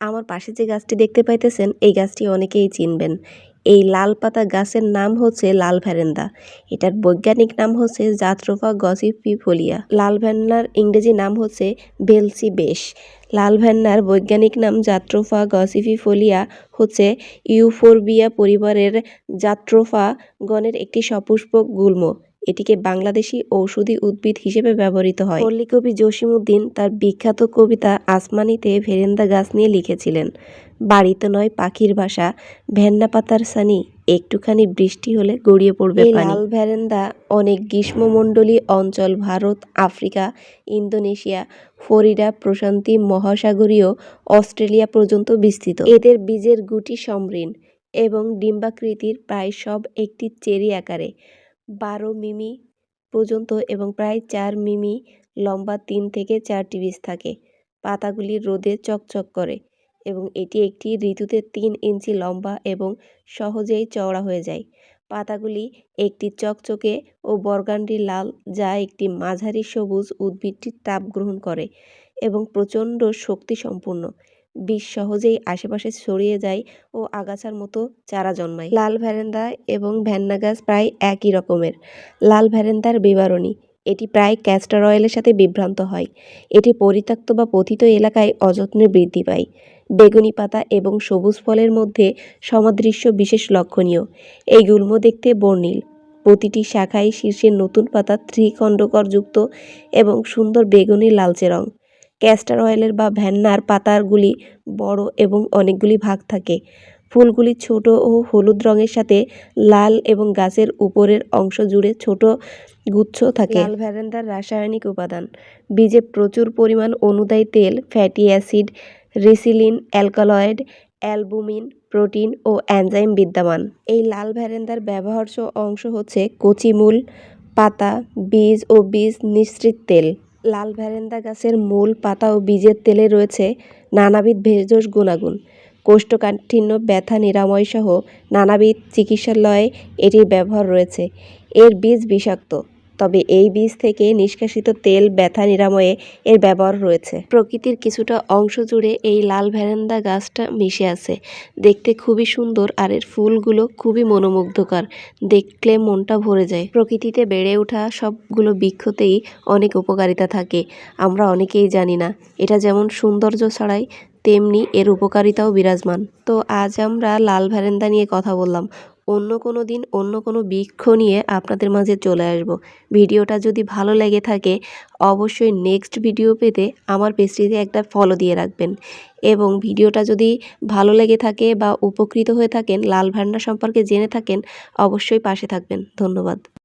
আমার পাশে যে গাছটি দেখতে পাইতেছেন, এই গাছটি অনেকেই চিনবেন। এই লাল পাতা গাছের নাম হচ্ছে লাল ভ্যারেন্দা। এটার বৈজ্ঞানিক নাম হচ্ছে জাত্রোফা গসিপিফোলিয়া। লাল ভ্যান্নার ইংরেজি নাম হচ্ছে বেলসি বেশ লাল ভ্যান্নার বৈজ্ঞানিক নাম জাত্রোফা গসিফিফোলিয়া হচ্ছে ইউফোরবিয়া পরিবারের জাত্রোফা গণের একটি সপুষ্পক গুল্ম। এটিকে বাংলাদেশি ঔষধি উদ্ভিদ হিসেবে ব্যবহৃত হয়। পল্লী কবি জসিমউদ্দিন তার বিখ্যাত কবিতা আসমানিতে ভেরেন্দা গাছ নিয়ে লিখেছিলেন বাড়িতে নয় পাখির বাসা ভেন্না পাতার সানি একটুখানি বৃষ্টি হলে গড়িয়ে পড়বে লাল ভ্যারেন্দা অনেক গ্রীষ্মমণ্ডলী অঞ্চল ভারত আফ্রিকা ইন্দোনেশিয়া ফরিডা প্রশান্তি মহাসাগরীয় অস্ট্রেলিয়া পর্যন্ত বিস্তৃত। এদের বীজের গুটি সমৃণ এবং ডিম্বাকৃতির প্রায় সব একটি চেরি আকারে। বারো মিমি পর্যন্ত এবং প্রায় চার মিমি লম্বা তিন থেকে চারটি বীজ থাকে। পাতাগুলি রোদে চকচক করে এবং এটি একটি ঋতুতে তিন ইঞ্চি লম্বা এবং সহজেই চওড়া হয়ে যায়। পাতাগুলি একটি চকচকে ও বর্গান্ডি লাল, যা একটি মাঝারি সবুজ উদ্ভিদটির তাপ গ্রহণ করে এবং প্রচণ্ড শক্তিসম্পন্ন। বীজ সহজেই আশেপাশে ছড়িয়ে যায় ও আগাছার মতো চারা জন্মায়। লাল ভ্যারেন্দা এবং ভ্যান্না গাছ প্রায় একই রকমের। লাল ভ্যারেন্দার বিবরণী, এটি প্রায় ক্যাস্টার অয়েলের সাথে বিভ্রান্ত হয়। এটি পরিত্যক্ত বা পতিত এলাকায় অযত্নে বৃদ্ধি পায়। বেগুনি পাতা এবং সবুজ ফলের মধ্যে সমাদৃশ্য বিশেষ লক্ষণীয়। এই গুল্ম দেখতে বর্ণিল। প্রতিটি শাখায় শীর্ষে নতুন পাতা ত্রিখণ্ডকরযুক্ত এবং সুন্দর বেগুনি লালচে রং। ক্যাস্টর অয়েলের বা ভ্যান্নার পাতারগুলি বড় এবং অনেকগুলি ভাগ থাকে। ফুলগুলি ছোট ও হলুদ রঙের সাথে লাল এবং গাছের উপরের অংশ জুড়ে ছোট গুচ্ছ থাকে। লাল ভ্যারেন্দার রাসায়নিক উপাদান। বীজে প্রচুর পরিমাণ অনুদায়ী তেল ফ্যাটি অ্যাসিড রিসিলিন অ্যালকালয়েড অ্যালবুমিন প্রোটিন ও অ্যানজাইম বিদ্যমান। এই লাল ভ্যারেন্দার ব্যবহার্য অংশ হচ্ছে কচি মূল পাতা, বীজ ও বীজ নিঃসৃত তেল। লাল ভ্যারেন্দা গাছের মূল পাতা ও বীজের তেলে রয়েছে নানাবিধ ভেষজ গুণাগুণ। কোষ্ঠকাঠিন্য, ব্যথা, নিরাময়সহ নানাবিধ চিকিৎসালয়ে এটির ব্যবহার রয়েছে। এর বীজ বিষাক্ত। তবে এই বীজ থেকে নিষ্কাশিত তেল ব্যথা নিরাময়ে এর ব্যবহার রয়েছে। প্রকৃতির কিছুটা অংশ জুড়ে এই লাল ভ্যারেন্দা গাছটা মিশে আছে। দেখতে খুবই সুন্দর আর এর ফুলগুলো খুবই মনোমুগ্ধকর। দেখলে মনটা ভরে যায়। প্রকৃতিতে বেড়ে ওঠা সবগুলো বৃক্ষতেই অনেক উপকারিতা থাকে। আমরা অনেকেই জানি না, এটা যেমন সৌন্দর্য ছড়ায়, তেমনি এর উপকারিতাও বিরাজমান। তো আজ আমরা লাল ভ্যারেন্দা নিয়ে কথা বললাম। অন্য কোনো দিন অন্য কোনো বৃক্ষ নিয়ে আপনাদের মাঝে চলে আসব। ভিডিওটা যদি ভালো লেগে থাকে, অবশ্যই নেক্সট ভিডিও পেতে আমার পেস্ট্রিতে একটা ফলো দিয়ে রাখবেন। এবং ভিডিওটা যদি ভালো লেগে থাকে বা উপকৃত হয়ে থাকেন, লাল ভান্ডার সম্পর্কে জেনে থাকেন, অবশ্যই পাশে থাকবেন। ধন্যবাদ।